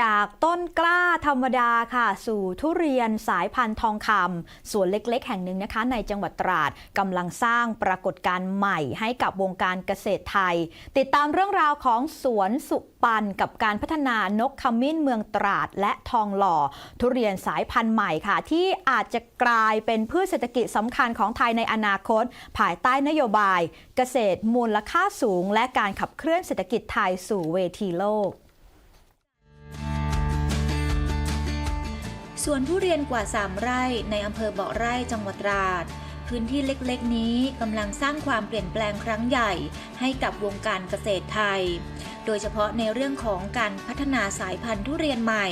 จากต้นกล้าธรรมดาค่ะ สู่ทุเรียนสายพันธุ์ทองคำสวนเล็กๆ แห่งหนึ่งนะคะ ในจังหวัดตราดกำลังสร้างปรากฏการณ์ใหม่ให้กับวงการเกษตรไทย ติดตามเรื่องราวของสวนสุปันกับการพัฒนานกขมิ้นเมืองตราดและทองหล่อ ทุเรียนสายพันธุ์ใหม่ค่ะ ที่อาจจะกลายเป็นพืชเศรษฐกิจสำคัญของไทยในอนาคต ภายใต้นโยบาย เกษตรมูลค่าสูง และการขับเคลื่อนเศรษฐกิจไทยสู่เวทีโลก สวนทุเรียนกว่า 3 ไร่ในอำเภอเบาะไร่จังหวัดตราด พื้นที่เล็กๆ นี้กำลังสร้างความเปลี่ยนแปลงครั้งใหญ่ให้กับวงการเกษตรไทย โดยเฉพาะในเรื่องของการพัฒนาสายพันธุ์ทุเรียนใหม่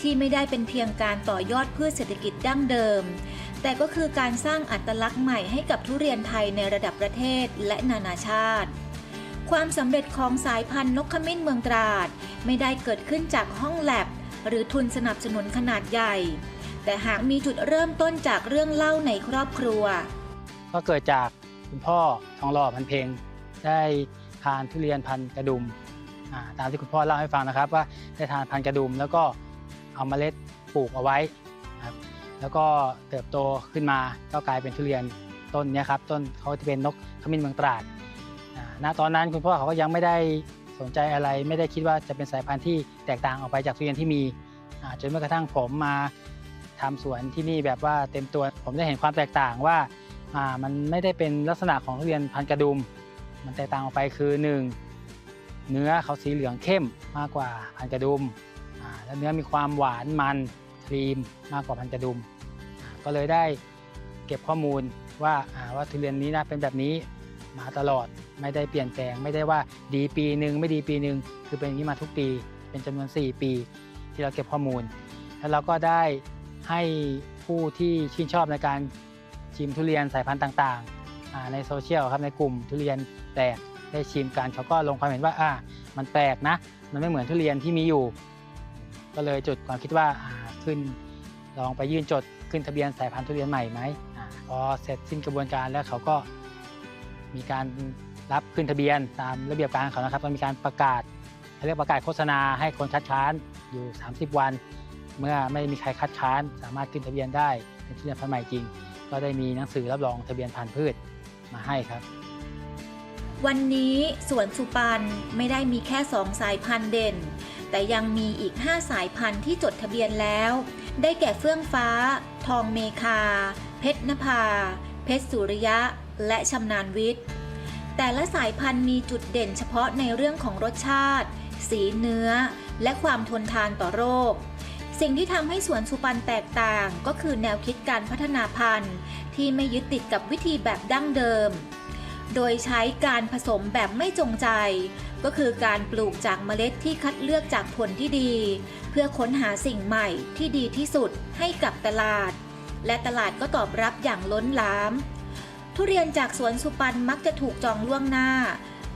ที่ไม่ได้เป็นเพียงการต่อยอดพืชเศรษฐกิจดั้งเดิม แต่ก็คือการสร้างอัตลักษณ์ใหม่ให้กับทุเรียนไทยในระดับประเทศและนานาชาติความสำเร็จของสายพันธุ์นกขมิ้นเมืองตราด ไม่ได้เกิดขึ้นจากห้องแลบ หรือทุนสนับสนุนขนาดใหญ่ แต่หากมีจุดเริ่มต้นจากเรื่องเล่าในครอบครัว ก็เกิดจากคุณพ่อทองหล่อพันเพลงได้ทานทุเรียนพันกระดุมตามที่คุณพ่อเล่าให้ฟังนะครับว่าได้ทานพันกระดุม แล้วก็เอาเมล็ดปลูกเอาไว้ครับแล้วก็เติบโตขึ้นมาก็กลายเป็นทุเรียนต้นนี้ครับต้นเขาจะเป็นนกขมิ้นเมืองตราดณตอนนั้นคุณพ่อเขาก็ยังไม่ได้ สนใจอะไรไม่ได้คิดว่าจะเป็นสายพันธุ์ที่แตกต่างออกไปจากทุเรียนที่มีจนเมื่อกระทั่งผมมาทำสวนที่นี่แบบว่าเต็มตัวผมได้เห็นความแตกต่างว่ามันไม่ได้เป็นลักษณะของทุเรียนพันธุ์กระดุม มันแตกต่างออกไปคือ 1. เนื้อเขาสีเหลืองเข้มมากกว่าพันธุ์กระดุมแล้วเนื้อมีความหวานมันครีมมากกว่าพันธุ์กระดุม ก็เลยได้เก็บข้อมูลว่าอ่าว่าทุเรียนนี้นะเป็นแบบนี้ มาตลอด ไม่ได้เปลี่ยนแปลง ไม่ได้ว่าดีปีหนึ่งไม่ดีปีหนึ่งคือเป็นอย่างนี้มาทุกปี เป็นจำนวน 4 ปี ที่เราเก็บข้อมูล แล้วเราก็ได้ให้ผู้ที่ชื่นชอบในการชิมทุเรียนสายพันธุ์ต่างๆ ในโซเชียลครับในกลุ่มทุเรียนแปลกได้ชิมกันเขาก็ลงความเห็นว่าอ่ามันแปลกนะ มันไม่เหมือนทุเรียนที่มีอยู่ ก็เลยจุดความคิดว่าอ่าขึ้นลองไปยื่นจดขึ้นทะเบียนสายพันธุ์ทุเรียนใหม่ไหมพอเสร็จสิ้นกระบวนการแล้วเขาก็ มีการรับขึ้นทะเบียนตามระเบียบการเขานะครับก็มีการประกาศเขาเรียกประกาศโฆษณาให้คนคัดค้านอยู่ 30 วัน เมื่อไม่มีใครคัดค้าน สามารถขึ้นทะเบียนได้เป็นทุเรียนพันธุ์ใหม่จริง ก็ได้มีหนังสือรับรองทะเบียนพันธุ์พืชมาให้ครับ วันนี้สวนสุปันไม่ได้มีแค่ 2 สายพันธุ์เด่น แต่ยังมีอีก 5 สายพันธุ์ที่จดทะเบียนแล้ว ได้แก่เฟื่องฟ้า ทองเมคา เพชรนภา เพชรสุริยะ และชำนาญวิทย์ แต่ละสายพันธุ์มีจุดเด่นเฉพาะในเรื่องของรสชาติ สีเนื้อ และความทนทานต่อโรค สิ่งที่ทำให้สวนสุปันแตกต่างก็คือแนวคิดการพัฒนาพันธุ์ ที่ไม่ยึดติดกับวิธีแบบดั้งเดิม โดยใช้การผสมแบบไม่จงใจ ก็คือการปลูกจากเมล็ดที่คัดเลือกจากผลที่ดี เพื่อค้นหาสิ่งใหม่ที่ดีที่สุดให้กับตลาดและตลาดก็ตอบรับอย่างล้นหลาม ทุเรียนจากสวนสุปันมักจะถูกจองล่วงหน้า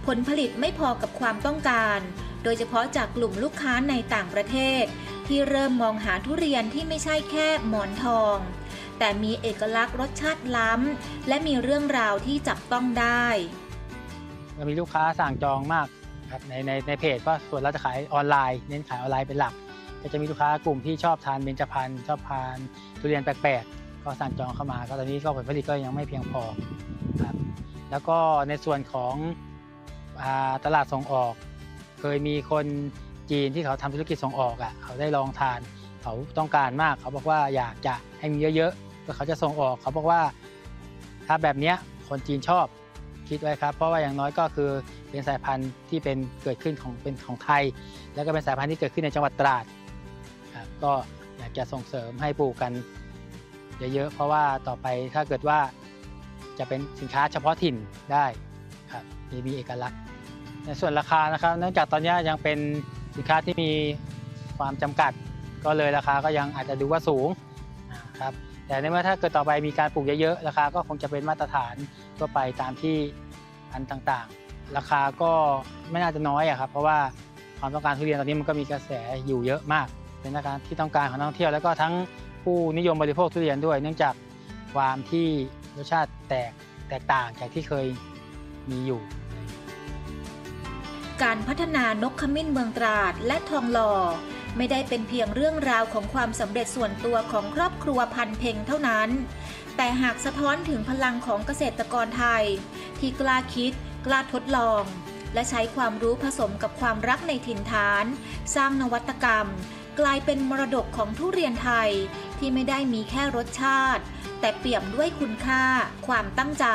ผลผลิตไม่พอกับความต้องการ โดยเฉพาะจากกลุ่มลูกค้าในต่างประเทศ ที่เริ่มมองหาทุเรียนที่ไม่ใช่แค่หมอนทอง แต่มีเอกลักษณ์รสชาติล้ำ และมีเรื่องราวที่จับต้องได้มีลูกค้าสั่งจองมากครับในในในเพจก็ส่วนเราจะขายออนไลน์เน้นขายออนไลน์เป็นหลักก็จะมีลูกค้ากลุ่มที่ชอบทานเบญจพรรณชอบทานทุเรียนแปลก ก็สั่งจองเข้ามาก็ตอนนี้ก็ผลผลิตก็ยังไม่เพียงพอครับแล้วก็ในส่วนของอตลาดส่งออก เคยมีคนจีนที่เขาทำธุรกิจส่งออกอะเขาได้ลองทาน เขาต้องการมาก เขาบอกว่าอยากจะให้มีเยอะๆก็เขาจะส่งออก เขาบอกว่าถ้าแบบเนี้ยคนจีนชอบคิดไว้ครับ เพราะว่าอย่างน้อยก็คือเป็นสายพันธุ์ที่เป็นเกิดขึ้นของเป็นของไทย แล้วก็เป็นสายพันธุ์ที่เกิดขึ้นในจังหวัดตราดครับก็อยากจะส่งเสริมให้ปลูกกัน เยอะๆ เพราะว่าต่อไปถ้าเกิดว่าจะเป็นสินค้าเฉพาะถิ่นได้ครับมีมีเอกลักษณ์ ในส่วนราคานะครับ เนื่องจากตอนนี้ยังเป็นสินค้าที่มีความจำกัด ก็เลยราคาก็ยังอาจจะดูว่าสูงครับแต่ในเมื่อถ้าเกิดต่อไปมีการปลูกเยอะๆราคาก็คงจะเป็นมาตรฐานทั่วไปตามที่พันต่างๆ ราคาก็ไม่น่าจะน้อยอะครับเพราะว่าความต้องการทุเรียนตอนนี้มันก็มีกระแสอยู่เยอะมาก เป็นการที่ต้องการของนักท่องเที่ยวแล้วก็ทั้ง ผู้นิยมบริโภคทุเรียนด้วย เนื่องจากความที่รสชาติแตกแตกต่างจากที่เคยมีอยู่ การพัฒนานกขมิ้นเมืองตราดและทองหล่อไม่ได้เป็นเพียงเรื่องราวของความสำเร็จส่วนตัวของครอบครัวพันเพ็งเท่านั้น แต่หากสะท้อนถึงพลังของเกษตรกรไทย ที่กล้าคิด กล้าทดลอง และใช้ความรู้ผสมกับความรักในถิ่นฐาน สร้างนวัตกรรม กลายเป็นมรดกของทุเรียนไทยที่ไม่ได้มีแค่รสชาติ แต่เปี่ยมด้วยคุณค่า ความตั้งใจ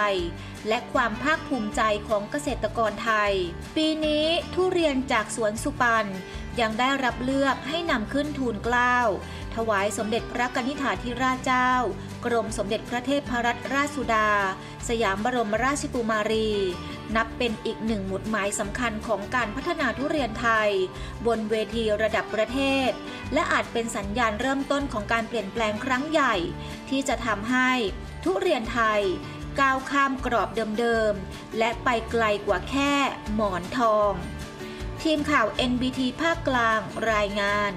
และความภาคภูมิใจของเกษตรกรไทย ปีนี้ทุเรียนจากสวนสุปันยังได้รับเลือกให้นำขึ้นทูลเกล้า ถวายสมเด็จพระกนิษฐาธิราชเจ้า กรมสมเด็จพระเทพรัตนราชสุดา สยามบรมราชกุมารี นับเป็นอีกหนึ่งหมุดหมายสำคัญของการพัฒนาทุเรียนไทย บนเวทีระดับประเทศ และอาจเป็นสัญญาณเริ่มต้นของการเปลี่ยนแปลงครั้งใหญ่ ที่จะทำให้ทุเรียนไทยก้าวข้ามกรอบเดิมๆ และไปไกลกว่าแค่หมอนทอง ทีมข่าว NBT ภาคกลางรายงาน